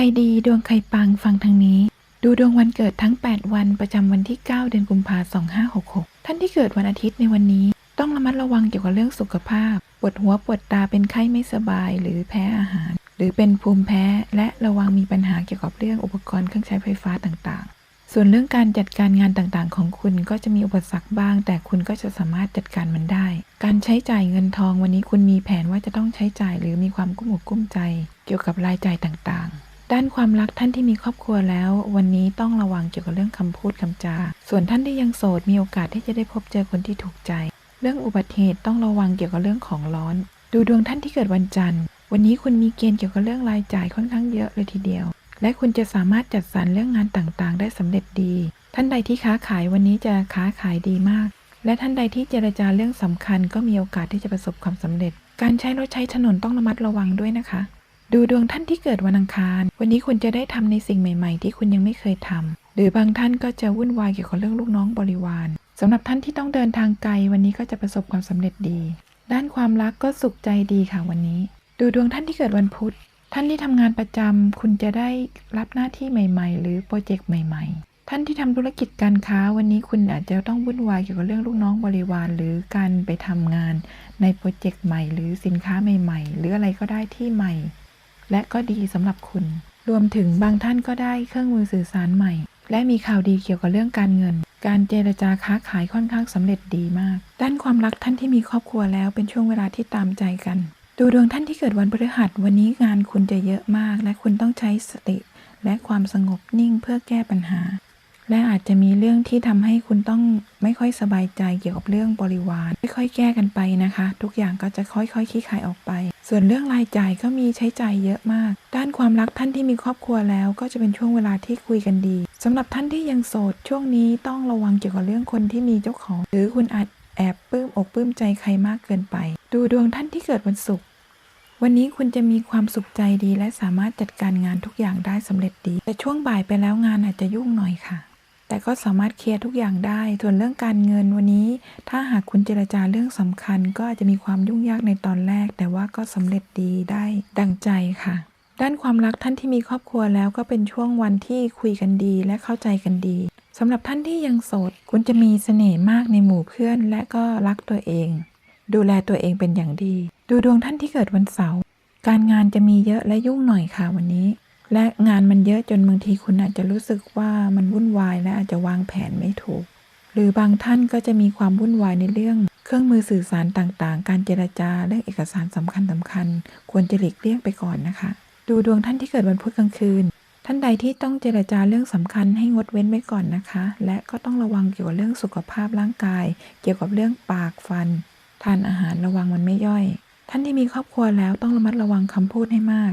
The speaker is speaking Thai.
ครดีดวงใครปังฟังทางนี้ ดูดวงวันเกิดทั้ง 8 วันประจำวันที่ 9 เดือนกุมภาพันธ์2566 ท่านที่เกิดวันอาทิตย์ในวันนี้ ต้องระมัดระวังเกี่ยวกับเรื่องสุขภาพ ปวดหัวปวดตาเป็นไข้ไม่สบาย หรือแพ้อาหาร หรือเป็นภูมิแพ้และระวังมีปัญหาเกี่ยวกับเรื่องอุปกรณ์เครื่องใช้ไฟฟ้าต่างๆ ส่วนเรื่องการจัดการงานต่างๆ ของคุณก็จะมีอุปสรรคบ้าง แต่คุณก็จะสามารถจัดการมันได้ การใช้จ่ายเงินทองวันนี้คุณมีแผนว่าจะต้องใช้จ่ายหรือมีความกุ้มอกกุ้มใจ เกี่ยวกับรายจ่ายต่างๆ ด้านความรักท่านที่มีครอบครัวแล้ว วันนี้ต้องระวังเกี่ยวกับเรื่องคำพูดคำจา ส่วนท่านที่ยังโสดมีโอกาสที่จะได้พบเจอคนที่ถูกใจ เรื่องอุบัติเหตุต้องระวังเกี่ยวกับเรื่องของร้อน ดูดวงท่านที่เกิดวันจันทร์ วันนี้คุณมีเกณฑ์เกี่ยวกับเรื่องรายจ่ายค่อนข้างเยอะเลยทีเดียว และคุณจะสามารถจัดสรรเรื่องงานต่างๆ ได้สำเร็จดี ท่านใดที่ค้าขายวันนี้จะค้าขายดีมาก และท่านใดที่เจรจาเรื่องสำคัญ ก็มีโอกาสที่จะประสบความสำเร็จ การใช้รถใช้ถนนต้องระมัดระวังด้วยนะคะ ดูดวงท่านที่เกิดวันอังคาร วันนี้คุณจะได้ทำในสิ่งใหม่ ๆ ที่คุณยังไม่เคยทำหรือบางท่านก็จะวุ่นวายเกี่ยวกับเรื่องลูกน้องบริวารสำหรับท่านที่ต้องเดินทางไกล วันนี้ก็จะประสบความสำเร็จดี ด้านความรักก็สุขใจดีค่ะวันนี้ ดูดวงท่านที่เกิดวันพุธ ท่านที่ทำงานประจำคุณจะได้รับหน้าที่ใหม่ ๆ หรือโปรเจกต์ใหม่ ๆ ท่านที่ทำธุรกิจการค้า วันนี้คุณอาจจะต้องวุ่นวายเกี่ยวกับเรื่องลูกน้องบริวาร หรือการไปทำงานในโปรเจกต์ใหม่ หรือสินค้าใหม่ ๆ หรืออะไรก็ได้ที่ใหม่ และก็ดีสำหรับคุณ รวมถึงบางท่านก็ได้เครื่องมือสื่อสารใหม่ และมีข่าวดีเกี่ยวกับเรื่องการเงิน การเจรจาค้าขายค่อนข้างสำเร็จดีมาก ด้านความรักท่านที่มีครอบครัวแล้วเป็นช่วงเวลาที่ตามใจกัน ดูดวงท่านที่เกิดวันพฤหัสวันนี้งานคุณจะเยอะมาก และคุณต้องใช้สติ และความสงบนิ่งเพื่อแก้ปัญหา และอาจจะมีเรื่องที่ทำให้คุณต้องไม่ค่อยสบายใจเกี่ยวกับเรื่องบริวาร ค่อยๆแก้กันไปนะคะ ทุกอย่างก็จะค่อยๆคลี่คลายออกไป ส่วนเรื่องรายจ่ายก็มีใช้จ่ายเยอะมาก ด้านความรักท่านที่มีครอบครัวแล้วก็จะเป็นช่วงเวลาที่คุยกันดีสำหรับท่านที่ยังโสดช่วงนี้ต้องระวังเกี่ยวกับเรื่องคนที่มีเจ้าของ หรือคุณอาจแอบปลื้มอกปลื้มใจใครมากเกินไป ดูดวงท่านที่เกิดวันศุกร์วันนี้คุณจะมีความสุขใจดีและสามารถจัดการงานทุกอย่างได้สำเร็จดี แต่ช่วงบ่ายไปแล้วงานอาจจะยุ่งหน่อยค่ะ แต่ก็สามารถเคลียร์ทุกอย่างได้ ส่วนเรื่องการเงินวันนี้ ถ้าหากคุณเจรจาเรื่องสำคัญ ก็อาจจะมีความยุ่งยากในตอนแรก แต่ว่าก็สำเร็จดีได้ดังใจค่ะ ด้านความรักท่านที่มีครอบครัวแล้วก็เป็นช่วงวันที่คุยกันดีและเข้าใจกันดีสำหรับท่านที่ยังโสด คุณจะมีเสน่ห์มากในหมู่เพื่อน และก็รักตัวเอง ดูแลตัวเองเป็นอย่างดี ดูดวงท่านที่เกิดวันเสาร์การงานจะมีเยอะและยุ่งหน่อยค่ะวันนี้ และงานมันเยอะจนบางทีคุณอาจจะรู้สึกว่ามันวุ่นวายและอาจจะวางแผนไม่ถูก หรือบางท่านก็จะมีความวุ่นวายในเรื่อง เครื่องมือสื่อสารต่างๆ การเจรจาเรื่องเอกสารสำคัญสำคัญ ควรจะหลีกเลี่ยงไปก่อนนะคะ ดูดวงท่านที่เกิดวันพุธกลางคืน ท่านใดที่ต้องเจรจาเรื่องสำคัญให้งดเว้นไว้ก่อนนะคะ และก็ต้องระวังเกี่ยวกับเรื่องสุขภาพร่างกาย เกี่ยวกับเรื่องปากฟัน ทานอาหารระวังมันไม่ย่อย ท่านที่มีครอบครัวแล้วต้องระมัดระวังคำพูดให้มาก